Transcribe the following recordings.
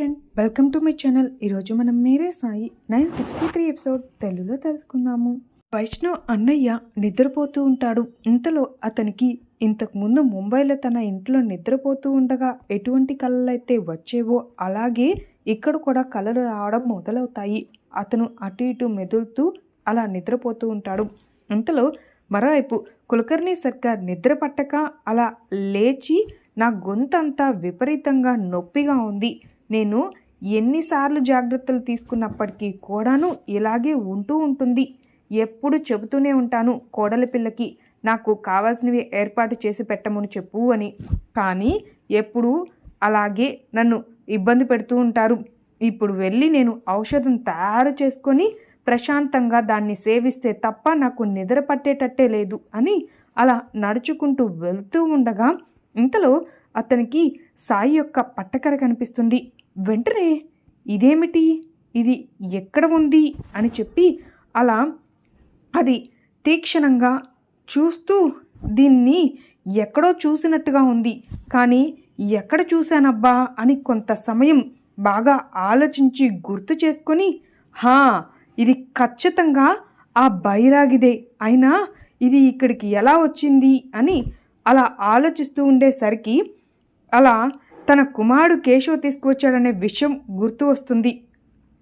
Friend welcome to my channel ఈరోజు మనం మీరే Sai nine sixty three episode తెలుగులో తెలుసుకుందాము. వైష్ణవ్ అన్నయ్య నిద్రపోతూ ఉంటాడు. ఇంతలో అతనికి ఇంతకుముందు ముంబైలో తన ఇంట్లో నిద్రపోతూ ఉండగా ఎటువంటి కళలు అయితే వచ్చేవో అలాగే ఇక్కడ కూడా కళలు రావడం మొదలవుతాయి. అతను అటు ఇటు మెదులుతూ అలా నిద్రపోతూ ఉంటాడు. ఇంతలో మరోవైపు కులకర్ణి సర్కార్ నిద్ర పట్టక అలా లేచి నా గొంతంతా విపరీతంగా నొప్పిగా ఉంది. నేను ఎన్నిసార్లు జాగ్రత్తలు తీసుకున్నప్పటికీ కూడాను ఇలాగే ఉంటూ ఉంటుంది. ఎప్పుడు చెబుతూనే ఉంటాను కోడలి పిల్లకి నాకు కావాల్సినవి ఏర్పాటు చేసి పెట్టమని చెప్పు అని. కానీ ఎప్పుడు అలాగే నన్ను ఇబ్బంది పెడుతూ ఉంటారు. ఇప్పుడు వెళ్ళి నేను ఔషధం తయారు చేసుకొని ప్రశాంతంగా దాన్ని సేవిస్తే తప్ప నాకు నిద్ర పట్టేటట్టే లేదు అని అలా నడుచుకుంటూ వెళ్తూ ఉండగా ఇంతలో అతనికి సాయి యొక్క పట్టకర కనిపిస్తుంది. వెంటనే ఇదేమిటి? ఇది ఎక్కడ ఉంది? అని చెప్పి అలా అది తీక్షణంగా చూస్తూ దీన్ని ఎక్కడో చూసినట్టుగా ఉంది. కానీ ఎక్కడ చూశానబ్బా? అని కొంత సమయం బాగా ఆలోచించి గుర్తు చేసుకొని హా ఇది ఖచ్చితంగా ఆ బైరాగిదే. అయినా ఇది ఇక్కడికి ఎలా వచ్చింది? అని అలా ఆలోచిస్తూ ఉండేసరికి అలా తన కుమారుడు కేశవ్ తీసుకువచ్చాడనే విషయం గుర్తు వస్తుంది.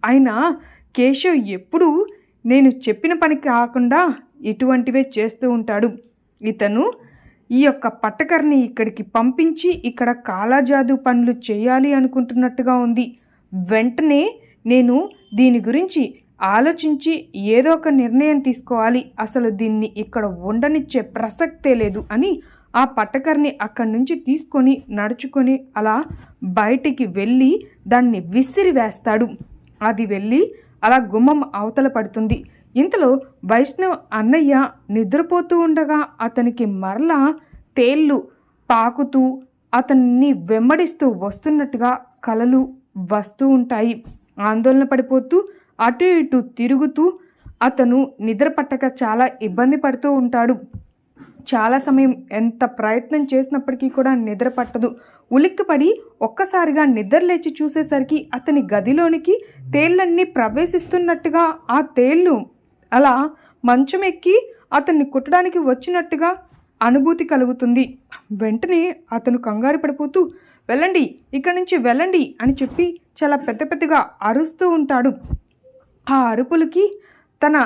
అయినా కేశవ్ ఎప్పుడూ నేను చెప్పిన పని కాకుండా ఇటువంటివే చేస్తూ ఉంటాడు. ఇతను ఈ యొక్క పట్టకర్ని ఇక్కడికి పంపించి ఇక్కడ కాలాజాదు పనులు చేయాలి అనుకుంటున్నట్టుగా ఉంది. వెంటనే నేను దీని గురించి ఆలోచించి ఏదో ఒక నిర్ణయం తీసుకోవాలి. అసలు దీన్ని ఇక్కడ ఉండనిచ్చే ప్రసక్తే లేదు అని ఆ పట్టకర్ని అక్కడి నుంచి తీసుకొని నడుచుకొని అలా బయటికి వెళ్ళి దాన్ని విసిరి వేస్తాడు. అది వెళ్ళి అలా గుమ్మం అవతల పడుతుంది. ఇంతలో వైష్ణవ్ అన్నయ్య నిద్రపోతూ ఉండగా అతనికి మరలా తేళ్ళు పాకుతూ అతన్ని వెంబడిస్తూ వస్తున్నట్టుగా కలలు వస్తూ ఉంటాయి. ఆందోళన పడిపోతూ అటు ఇటు తిరుగుతూ అతను నిద్ర పట్టక చాలా ఇబ్బంది పడుతూ ఉంటాడు. చాలా సమయం ఎంత ప్రయత్నం చేసినప్పటికీ కూడా నిద్ర పట్టదు. ఉలిక్కిపడి ఒక్కసారిగా నిద్ర లేచి చూసేసరికి అతని గదిలోనికి తేళ్ళన్నీ ప్రవేశిస్తున్నట్టుగా ఆ తేళ్ళు అలా మంచం ఎక్కి అతన్ని కుట్టడానికి వచ్చినట్టుగా అనుభూతి కలుగుతుంది. వెంటనే అతను కంగారు పడిపోతూ వెళ్ళండి ఇక్కడి నుంచి వెళ్ళండి అని చెప్పి చాలా పెద్ద పెద్దగా అరుస్తూ ఉంటాడు. ఆ అరుపులకి తన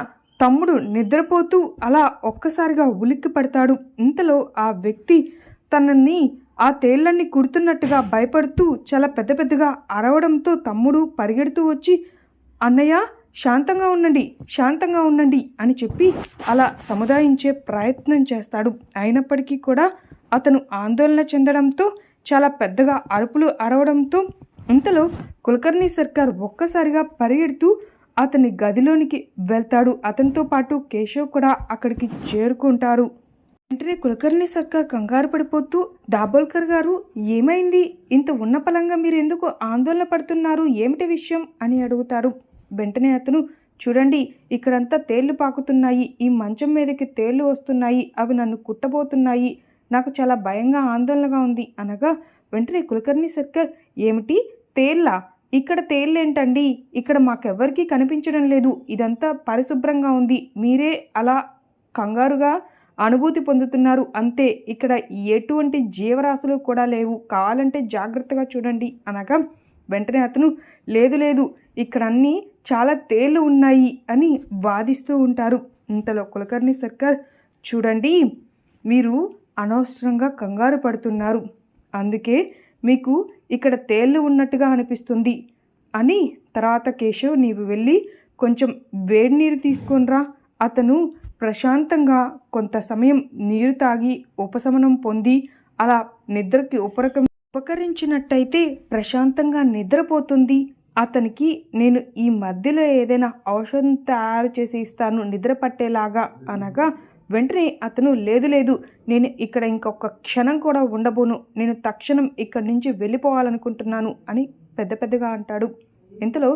తమ్ముడు నిద్రపోతూ అలా ఒక్కసారిగా ఉలిక్కి పడతాడు ఇంతలో ఆ వ్యక్తి తనని ఆ తేళ్ళన్నీ కుడుతున్నట్టుగా భయపడుతూ చాలా పెద్ద పెద్దగా అరవడంతో తమ్ముడు పరిగెడుతూ వచ్చి అన్నయ్య శాంతంగా ఉండండి శాంతంగా ఉండండి అని చెప్పి అలా సముదాయించే ప్రయత్నం చేస్తాడు. అయినప్పటికీ కూడా అతను ఆందోళన చెందడంతో చాలా పెద్దగా అరుపులు అరవడంతో ఇంతలో కులకర్ణి సర్కార్ ఒక్కసారిగా పరిగెడుతూ అతని గదిలోనికి వెళ్తాడు. అతనితో పాటు కేశవ్ కూడా అక్కడికి చేరుకుంటారు. వెంటనే కులకర్ణి సర్కార్ కంగారు పడిపోతూ దాబోల్కర్ గారు ఏమైంది? ఇంత ఉన్న పలంగా మీరు ఎందుకు ఆందోళన పడుతున్నారు? ఏమిటి విషయం? అని అడుగుతారు. వెంటనే అతను చూడండి ఇక్కడంతా తేళ్ళు పాకుతున్నాయి. ఈ మంచం మీదకి తేళ్ళు వస్తున్నాయి. అవి నన్ను కుట్టబోతున్నాయి. నాకు చాలా భయంగా ఆందోళనగా ఉంది. అనగా వెంటనే కులకర్ణి సర్కార్ ఏమిటి? తేళ్ళ ఇక్కడ తేళ్ళేంటండి ఇక్కడ మాకెవ్వరికీ కనిపించడం లేదు. ఇదంతా పరిశుభ్రంగా ఉంది. మీరే అలా కంగారుగా అనుభూతి పొందుతున్నారు. అంతే ఇక్కడ ఎటువంటి జీవరాశులు కూడా లేవు. కావాలంటే జాగ్రత్తగా చూడండి అనగా వెంటనే అతను లేదు లేదు ఇక్కడ అన్నీ చాలా తేళ్ళు ఉన్నాయి అని వాదిస్తూ ఉంటారు. ఇంతలో కులకర్ణి సర్కార్ చూడండి మీరు అనవసరంగా కంగారు పడుతున్నారు. అందుకే మీకు ఇక్కడ తేళ్ళు ఉన్నట్టుగా అనిపిస్తుంది. అని తర్వాత కేశవ్ నీవు వెళ్ళి కొంచెం వేడి నీరు తీసుకొనిరా. అతను ప్రశాంతంగా కొంత సమయం నీరు తాగి ఉపశమనం పొంది అలా నిద్రకి ఉపరకం ఉపకరించినట్టయితే ప్రశాంతంగా నిద్రపోతుంది. అతనికి నేను ఈ మధ్యలో ఏదైనా ఔషధం తయారు చేసి ఇస్తాను నిద్ర పట్టేలాగా అనగా వెంటనే అతను లేదు లేదు నేను ఇక్కడ ఇంకొక క్షణం కూడా ఉండబోను. నేను తక్షణం ఇక్కడి నుంచి వెళ్ళిపోవాలనుకుంటున్నాను అని పెద్ద పెద్దగా అంటాడు. ఇంతలో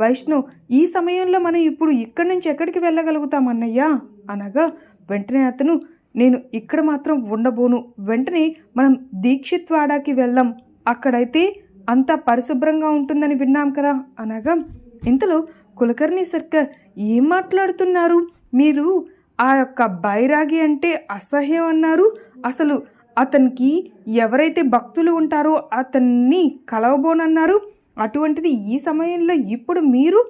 వైష్ణవ్ ఈ సమయంలో మనం ఇప్పుడు ఇక్కడి నుంచి ఎక్కడికి వెళ్ళగలుగుతాం అన్నయ్యా? అనగా వెంటనే అతను నేను ఇక్కడ మాత్రం ఉండబోను. వెంటనే మనం దీక్షిత్వాడాకి వెళ్దాం. అక్కడైతే అంతా పరిశుభ్రంగా ఉంటుందని విన్నాం కదా? అనగా ఇంతలో కులకర్ణి సర్కార్ ఏం మాట్లాడుతున్నారు? మీరు ఆ యొక్క బైరాగి అంటే అసహ్యం అన్నారు. అసలు అతనికి ఎవరైతే భక్తులు ఉంటారో అతన్ని కలవబోనన్నారు. అటువంటిది ఈ సమయంలో ఇప్పుడు మీరు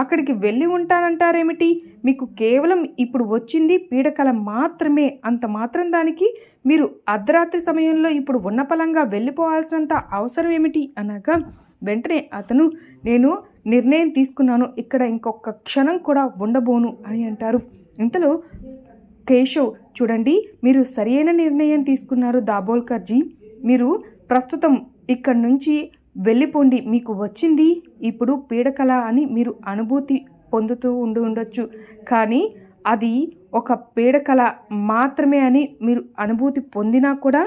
అక్కడికి వెళ్ళి ఉంటానంటారేమిటి? మీకు కేవలం ఇప్పుడు వచ్చింది పీడకల మాత్రమే అంత మాత్రం దానికి మీరు అర్ధరాత్రి సమయంలో ఇప్పుడు ఉన్నపలంగా వెళ్ళిపోవాల్సినంత అవసరం ఏమిటి? అనగా వెంటనే అతను నేను నిర్ణయం తీసుకున్నాను ఇక్కడ ఇంకొక క్షణం కూడా ఉండబోను అని అంటారు. ఇంతలో కేశవ్ చూడండి మీరు సరైన నిర్ణయం తీసుకున్నారు దాబోల్కర్జీ మీరు ప్రస్తుతం ఇక్కడ నుంచి వెళ్ళిపోండి మీకు వచ్చింది. ఇప్పుడు పీడకల అని మీరు అనుభూతి పొందుతూ ఉండి ఉండొచ్చు. కానీ అది ఒక పీడకల మాత్రమే అని మీరు అనుభూతి పొందినా కూడా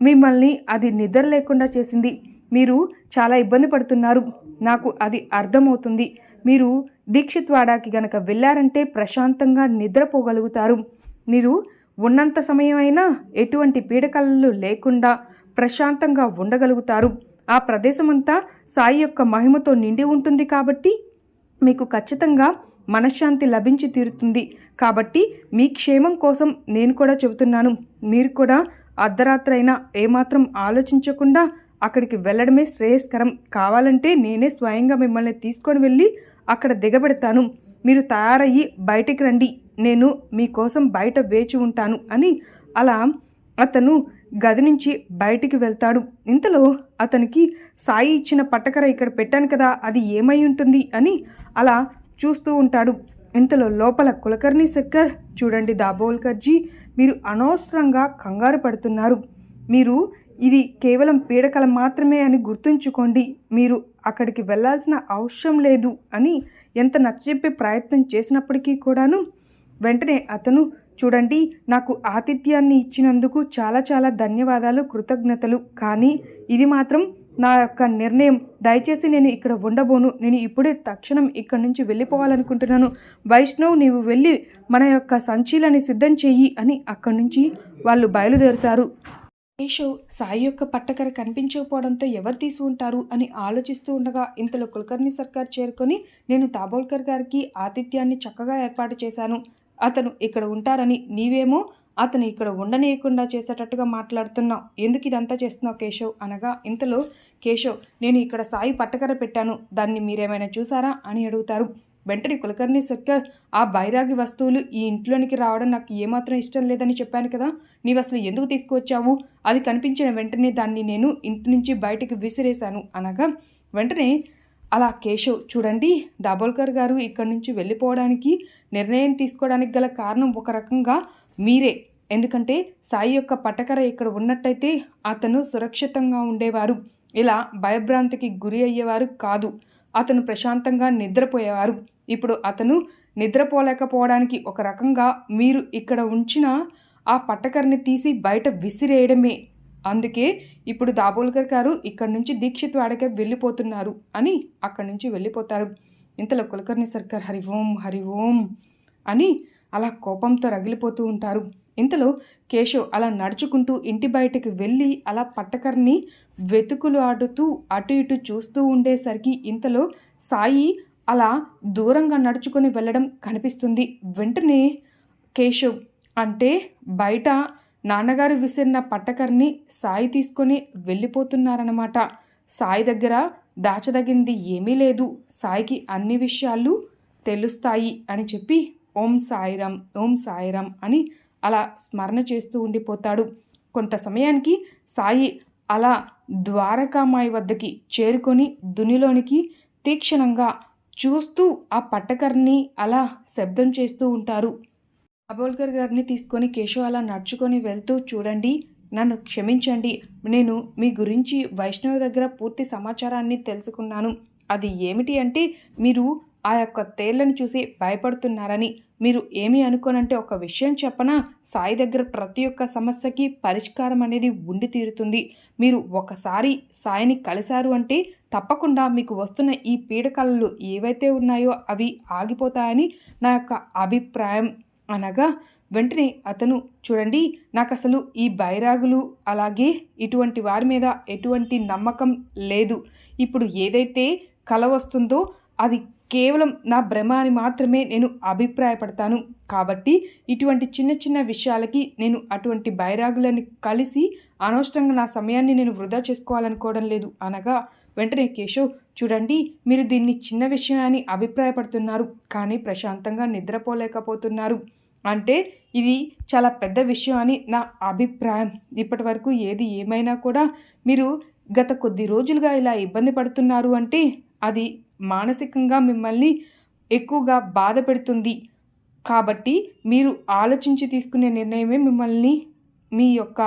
మిమ్మల్ని అది నిద్ర లేకుండా చేసింది. మీరు చాలా ఇబ్బంది పడుతున్నారు. నాకు అది అర్థమవుతుంది. మీరు దీక్షిత్వాడాకి గనక వెళ్ళారంటే ప్రశాంతంగా నిద్రపోగలుగుతారు. మీరు ఉన్నంత సమయం అయినా ఎటువంటి పీడకలలు లేకుండా ప్రశాంతంగా ఉండగలుగుతారు. ఆ ప్రదేశమంతా సాయి యొక్క మహిమతో నిండి ఉంటుంది కాబట్టి మీకు ఖచ్చితంగా మనశ్శాంతి లభించి తీరుతుంది. కాబట్టి మీ క్షేమం కోసం నేను కూడా చెబుతున్నాను. మీరు కూడా అర్ధరాత్రైనా ఏమాత్రం ఆలోచించకుండా అక్కడికి వెళ్ళడమే శ్రేయస్కరం. కావాలంటే నేనే స్వయంగా మిమ్మల్ని తీసుకొని వెళ్ళి అక్కడ దిగబెడతాను. మీరు తయారయ్యి బయటికి రండి. నేను మీకోసం బయట వేచి ఉంటాను అని అలా అతను గది నుంచి బయటికి వెళ్తాడు. ఇంతలో అతనికి సాయి ఇచ్చిన పట్టకర ఇక్కడ పెట్టాను కదా అది ఏమై ఉంటుంది అని అలా చూస్తూ ఉంటాడు. ఇంతలో లోపల కులకర్ణి సర్కర్ చూడండి దాబోల్కర్జీ మీరు అనవసరంగా కంగారు పడుతున్నారు. మీరు ఇది కేవలం పీడకల మాత్రమే అని గుర్తుంచుకోండి. మీరు అక్కడికి వెళ్ళాల్సిన అవసరం లేదు అని ఎంత నచ్చజెప్పే ప్రయత్నం చేసినప్పటికీ కూడాను వెంటనే అతను చూడండి నాకు ఆతిథ్యాన్ని ఇచ్చినందుకు చాలా చాలా ధన్యవాదాలు కృతజ్ఞతలు. కానీ ఇది మాత్రం నా యొక్క నిర్ణయం. దయచేసి నేను ఇక్కడ ఉండబోను. నేను ఇప్పుడే తక్షణం ఇక్కడ నుంచి వెళ్ళిపోవాలనుకుంటున్నాను. వైష్ణవ్ నీవు వెళ్ళి మన యొక్క సంచీలని సిద్ధం చెయ్యి అని అక్కడి నుంచి వాళ్ళు బయలుదేరుతారు. కేశవ్ సాయి యొక్క పట్టకర కనిపించకపోవడంతో ఎవరు తీసి ఉంటారు అని ఆలోచిస్తూ ఉండగా ఇంతలో కులకర్ణి సర్కార్ చేరుకొని నేను తాబోల్కర్ గారికి ఆతిథ్యాన్ని చక్కగా ఏర్పాటు చేశాను. అతను ఇక్కడ ఉంటారని నీవేమో అతను ఇక్కడ ఉండనీయకుండా చేసేటట్టుగా మాట్లాడుతున్నావు. ఎందుకు ఇదంతా చేస్తున్నావు కేశవ్? అనగా ఇంతలో కేశవ్ నేను ఇక్కడ సాయి పట్టకర పెట్టాను. దాన్ని మీరేమైనా చూసారా? అని అడుగుతారు. వెంటనే కులకర్ణి సర్కార్ ఆ బైరాగి వస్తువులు ఈ ఇంట్లోనికి రావడం నాకు ఏమాత్రం ఇష్టం లేదని చెప్పాను కదా. నీవు అసలు ఎందుకు తీసుకువచ్చావు? అది కనిపించిన వెంటనే దాన్ని నేను ఇంటి నుంచి బయటికి విసిరేశాను అనగా వెంటనే అలా కేశవ్ చూడండి దాబోల్కర్ గారు ఇక్కడి నుంచి వెళ్ళిపోవడానికి నిర్ణయం తీసుకోవడానికి గల కారణం ఒక రకంగా మీరే. ఎందుకంటే సాయి యొక్క పట్టకర ఇక్కడ ఉన్నట్టయితే అతను సురక్షితంగా ఉండేవారు. ఇలా భయభ్రాంతికి గురి అయ్యేవారు కాదు. అతను ప్రశాంతంగా నిద్రపోయేవారు ఇప్పుడు అతను నిద్రపోలేకపోవడానికి ఒక రకంగా మీరు ఇక్కడ ఉంచిన ఆ పట్టకర్ని తీసి బయట విసిరేయడమే. అందుకే ఇప్పుడు దాబోల్కర్ గారు ఇక్కడి నుంచి దీక్షిత్ వాడకే వెళ్ళిపోతున్నారు అని అక్కడి నుంచి వెళ్ళిపోతారు. ఇంతలో కులకర్ణి సర్కార్ హరి ఓం హరి ఓం అని అలా కోపంతో రగిలిపోతూ ఉంటారు. ఇంతలో కేశవ్ అలా నడుచుకుంటూ ఇంటి బయటకు వెళ్ళి అలా పట్టకర్ని వెతుకులు ఆడుతూ అటు ఇటు చూస్తూ ఉండేసరికి ఇంతలో సాయి అలా దూరంగా నడుచుకొని వెళ్ళడం కనిపిస్తుంది. వెంటనే కేశవ్ అంటే బయట నాన్నగారు విసిరిన పట్టకర్ని సాయి తీసుకొని వెళ్ళిపోతున్నారన్నమాట. సాయి దగ్గర దాచదగింది ఏమీ లేదు. సాయికి అన్ని విషయాలు తెలుస్తాయి అని చెప్పి ఓం సాయిరామ్ ఓం సాయిరామ్ అని అలా స్మరణ చేస్తూ ఉండిపోతాడు. కొంత సమయానికి సాయి అలా ద్వారకామాయి వద్దకి చేరుకొని దునిలోనికి తీక్షణంగా చూస్తూ ఆ పట్టకర్ని అలా శబ్దం చేస్తూ ఉంటారు. అబోల్కర్ గారిని తీసుకొని కేశవ్ అలా నడుచుకొని వెళ్తూ చూడండి నన్ను క్షమించండి నేను మీ గురించి వైష్ణవి దగ్గర పూర్తి సమాచారాన్ని తెలుసుకున్నాను. అది ఏమిటి అంటే మీరు ఆ యొక్క తేళ్ళను చూసి భయపడుతున్నారని. మీరు ఏమీ అనుకోనంటే ఒక విషయం చెప్పనా? సాయి దగ్గర ప్రతి ఒక్క సమస్యకి పరిష్కారం అనేది ఉండి తీరుతుంది. మీరు ఒకసారి సాయిని కలిశారు అంటే తప్పకుండా మీకు వస్తున్న ఈ పీడకలలు ఏవైతే ఉన్నాయో అవి ఆగిపోతాయని నా యొక్క అభిప్రాయం. అనగా వెంటనే అతను చూడండి నాకు అసలు ఈ బైరాగులు అలాగే ఇటువంటి వారి మీద ఎటువంటి నమ్మకం లేదు. ఇప్పుడు ఏదైతే కల వస్తుందో అది కేవలం నా భ్రమ అని మాత్రమే నేను అభిప్రాయపడతాను. కాబట్టి ఇటువంటి చిన్న చిన్న విషయాలకి నేను అటువంటి బైరాగులని కలిసి అనవసరంగా నా సమయాన్ని నేను వృధా చేసుకోవాలనుకోవడం లేదు. అనగా వెంటనే కేశవ్ చూడండి మీరు దీన్ని చిన్న విషయం అని అభిప్రాయపడుతున్నారు. కానీ ప్రశాంతంగా నిద్రపోలేకపోతున్నారు. అంటే ఇది చాలా పెద్ద విషయం అని నా అభిప్రాయం. ఇప్పటి వరకు ఏది ఏమైనా కూడా మీరు గత కొద్ది రోజులుగా ఇలా ఇబ్బంది పడుతున్నారు అంటే అది మానసికంగా మిమ్మల్ని ఎక్కువగా బాధ పెడుతుంది. కాబట్టి మీరు ఆలోచించి తీసుకునే నిర్ణయమే మిమ్మల్ని మీ యొక్క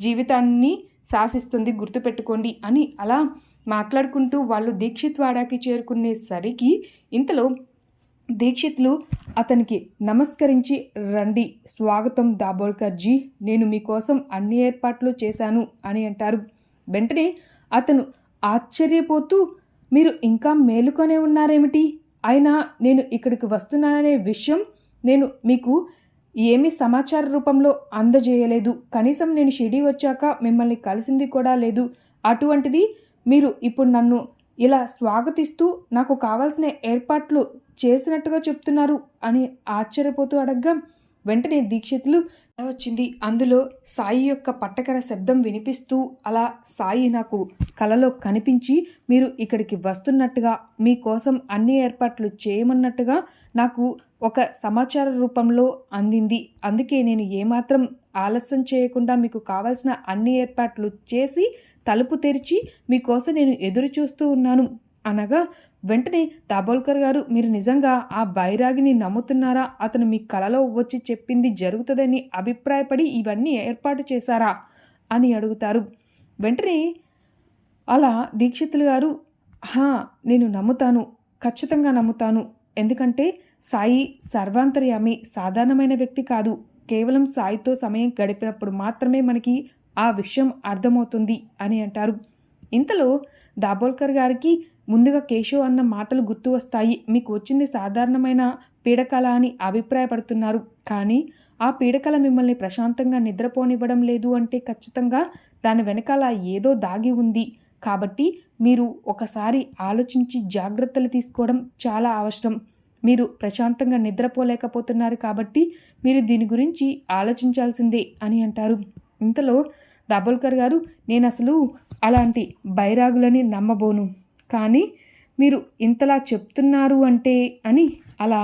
జీవితాన్ని శాసిస్తుంది గుర్తుపెట్టుకోండి అని అలా మాట్లాడుకుంటూ వాళ్ళు దీక్షిత్ వాడాకి చేరుకునేసరికి ఇంతలో దీక్షిత్లు అతనికి నమస్కరించి రండి స్వాగతం దాబోల్కర్జీ నేను మీకోసం అన్ని ఏర్పాట్లు చేశాను అని అంటారు. వెంటనే అతను ఆశ్చర్యపోతూ మీరు ఇంకా మేలుకొనే ఉన్నారేమిటి? అయినా నేను ఇక్కడికి వస్తున్నాననే విషయం నేను మీకు ఏమీ సమాచార రూపంలో అందజేయలేదు. కనీసం నేను షిడి వచ్చాక మిమ్మల్ని కలిసింది కూడా లేదు. అటువంటిది మీరు ఇప్పుడు నన్ను ఇలా స్వాగతిస్తూ నాకు కావాల్సిన ఏర్పాట్లు చేసినట్టుగా చెప్తున్నారు అని ఆశ్చర్యపోతూ అడగ్గా. వెంటనే దీక్షితులు వచ్చింది. అందులో సాయి యొక్క పట్టకర శబ్దం వినిపిస్తూ అలా సాయి నాకు కలలో కనిపించి మీరు ఇక్కడికి వస్తున్నట్టుగా మీకోసం అన్ని ఏర్పాట్లు చేయమన్నట్టుగా నాకు ఒక సమాచార రూపంలో అందింది. అందుకే నేను ఏమాత్రం ఆలస్యం చేయకుండా మీకు కావాల్సిన అన్ని ఏర్పాట్లు చేసి తలుపు తెరిచి మీకోసం నేను ఎదురు చూస్తూ ఉన్నాను అనగా వెంటనే దాబోల్కర్ గారు మీరు నిజంగా ఆ బైరాగిని నమ్ముతున్నారా? అతను మీ కలలో వచ్చి చెప్పింది జరుగుతుందని అభిప్రాయపడి ఇవన్నీ ఏర్పాటు చేశారా? అని అడుగుతారు. వెంటనే అలా దీక్షితులు గారు హా నేను నమ్ముతాను ఖచ్చితంగా నమ్ముతాను. ఎందుకంటే సాయి సర్వాంతర్యామి సాధారణమైన వ్యక్తి కాదు. కేవలం సాయితో సమయం గడిపినప్పుడు మాత్రమే మనకి ఆ విషయం అర్థమవుతుంది అని అంటారు. ఇంతలో దాబోల్కర్ గారికి ముందుగా కేశవ్ అన్న మాటలు గుర్తు వస్తాయి. మీకు వచ్చింది సాధారణమైన పీడకల అని అభిప్రాయపడుతున్నారు. కానీ ఆ పీడకల మిమ్మల్ని ప్రశాంతంగా నిద్రపోనివ్వడం లేదు అంటే ఖచ్చితంగా దాని వెనకాల ఏదో దాగి ఉంది. కాబట్టి మీరు ఒకసారి ఆలోచించి జాగ్రత్తలు తీసుకోవడం చాలా అవసరం. మీరు ప్రశాంతంగా నిద్రపోలేకపోతున్నారు కాబట్టి మీరు దీని గురించి ఆలోచించాల్సిందే అని అంటారు. ఇంతలో దాబోల్కర్ గారు నేను అసలు అలాంటి బైరాగులని నమ్మబోను. కానీ మీరు ఇంతలా చెప్తున్నారు అంటే అని అలా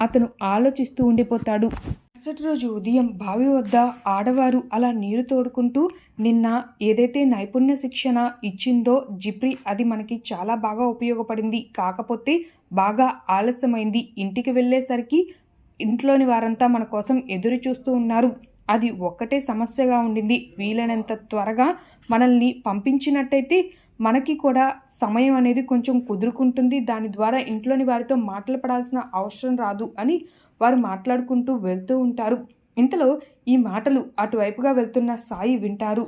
అతను ఆలోచిస్తూ ఉండిపోతాడు. మరుసటి రోజు ఉదయం బావి వద్ద ఆడవారు అలా నీరు తోడుకుంటూ నిన్న ఏదైతే నైపుణ్య శిక్షణ ఇచ్చిందో జిప్రి అది మనకి చాలా బాగా ఉపయోగపడింది. కాకపోతే బాగా ఆలస్యమైంది. ఇంటికి వెళ్ళేసరికి ఇంట్లోని వారంతా మన కోసం ఎదురు చూస్తూ ఉన్నారు. అది ఒక్కటే సమస్యగా ఉండింది. వీలైనంత త్వరగా మనల్ని పంపించినట్టయితే మనకి కూడా సమయం అనేది కొంచెం కుదురుకుంటుంది. దాని ద్వారా ఇంట్లోని వారితో మాటలు పడాల్సిన అవసరం రాదు అని వారు మాట్లాడుకుంటూ వెళ్తూ ఉంటారు. ఇంతలో ఈ మాటలు అటువైపుగా వెళ్తున్న సాయి వింటారు.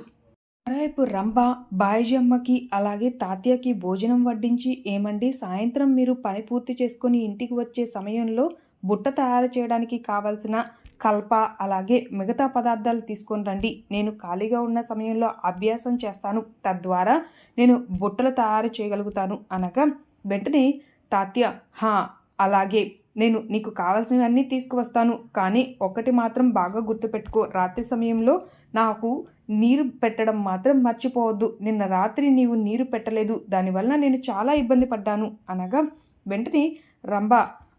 మరోవైపు రంభ బాయిజమ్మకి అలాగే తాతయ్యకి భోజనం వడ్డించి ఏమండి? సాయంత్రం మీరు పని పూర్తి చేసుకొని ఇంటికి వచ్చే సమయంలో బుట్ట తయారు చేయడానికి కావాల్సిన కల్ప అలాగే మిగతా పదార్థాలు తీసుకొని రండి. నేను ఖాళీగా ఉన్న సమయంలో అభ్యాసం చేస్తాను. తద్వారా నేను బుట్టలు తయారు చేయగలుగుతాను అనగా వెంటనే తాత్య హా అలాగే నేను నీకు కావాల్సినవన్నీ తీసుకువస్తాను. కానీ ఒకటి మాత్రం బాగా గుర్తుపెట్టుకో. రాత్రి సమయంలో నాకు నీరు పెట్టడం మాత్రం మర్చిపోవద్దు. నిన్న రాత్రి నీవు నీరు పెట్టలేదు. దానివల్ల నేను చాలా ఇబ్బంది పడ్డాను అనగా వెంటనే రంభ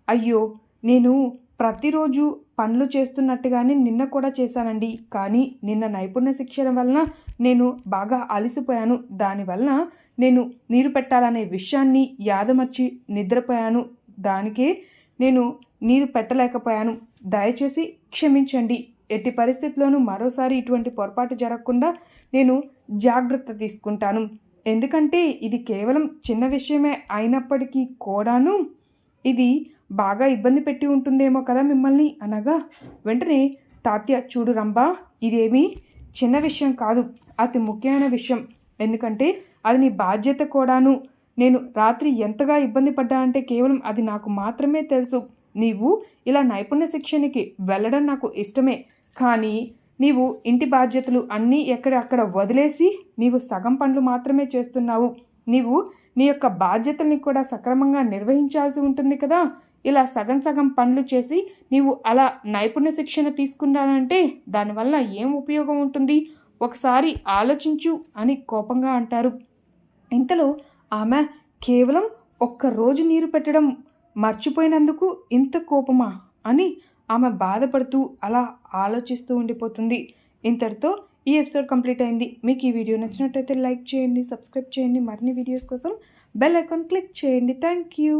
అయ్యో నేను ప్రతిరోజు పనులు చేస్తున్నట్టుగానే నిన్న కూడా చేశానండి. కానీ నిన్న నైపుణ్య శిక్షణ వలన నేను బాగా అలసిపోయాను. దానివల్ల నేను నీరు పెట్టాలనే విషయాన్ని యాదమర్చి నిద్రపోయాను. దానికే నేను నీరు పెట్టలేకపోయాను. దయచేసి క్షమించండి. ఎట్టి పరిస్థితుల్లోనూ మరోసారి ఇటువంటి పొరపాటు జరగకుండా నేను జాగ్రత్త తీసుకుంటాను. ఎందుకంటే ఇది కేవలం చిన్న విషయమే అయినప్పటికీ కూడాను ఇది బాగా ఇబ్బంది పెట్టి ఉంటుందేమో కదా మిమ్మల్ని అనగా వెంటనే తాత్య చూడు రంబా ఇదేమీ చిన్న విషయం కాదు అతి ముఖ్యమైన విషయం. ఎందుకంటే అది నీ బాధ్యత కూడాను. నేను రాత్రి ఎంతగా ఇబ్బంది పడ్డానంటే కేవలం అది నాకు మాత్రమే తెలుసు. నీవు ఇలా నైపుణ్య శిక్షణకి వెళ్ళడం నాకు ఇష్టమే. కానీ నీవు ఇంటి బాధ్యతలు అన్నీ ఎక్కడక్కడ వదిలేసి నీవు సగం పనులు మాత్రమే చేస్తున్నావు. నీవు నీ యొక్క బాధ్యతల్ని కూడా సక్రమంగా నిర్వహించాల్సి ఉంటుంది కదా. ఇలా సగం సగం పనులు చేసి నీవు అలా నైపుణ్య శిక్షణ తీసుకున్నానంటే దానివల్ల ఏం ఉపయోగం ఉంటుంది? ఒకసారి ఆలోచించు అని కోపంగా అంటారు. ఇంతలో ఆమె కేవలం ఒక్క రోజు నీరు పెట్టడం మర్చిపోయినందుకు ఇంత కోపమా అని ఆమె బాధపడుతూ అలా ఆలోచిస్తూ ఉండిపోతుంది. ఇంతటితో ఈ ఎపిసోడ్ కంప్లీట్ అయింది. మీకు ఈ వీడియో నచ్చినట్టయితే లైక్ చేయండి సబ్స్క్రైబ్ చేయండి. మరిన్ని వీడియోస్ కోసం బెల్ ఐకాన్ క్లిక్ చేయండి. Thank you.